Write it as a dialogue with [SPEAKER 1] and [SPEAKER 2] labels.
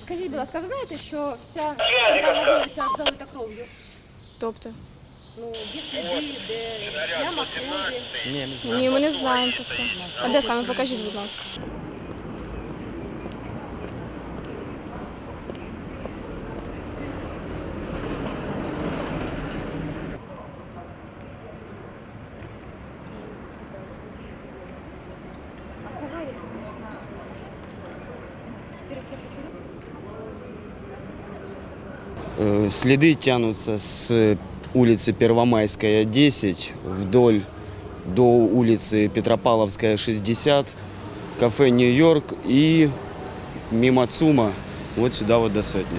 [SPEAKER 1] Скажи будь ласка, ви знаєте, вся центральна вулиця залита кров'ю?
[SPEAKER 2] Тобто?
[SPEAKER 1] Ну, є сліди, де яма крові.
[SPEAKER 2] Ні, ми не знаем про це. А ну де саме? Покажіть, будь.
[SPEAKER 3] Следы тянутся с улицы Первомайская, 10, вдоль до улицы Петропавловская, 60, кафе «Нью-Йорк» и мимо ЦУМа вот сюда вот до сотни.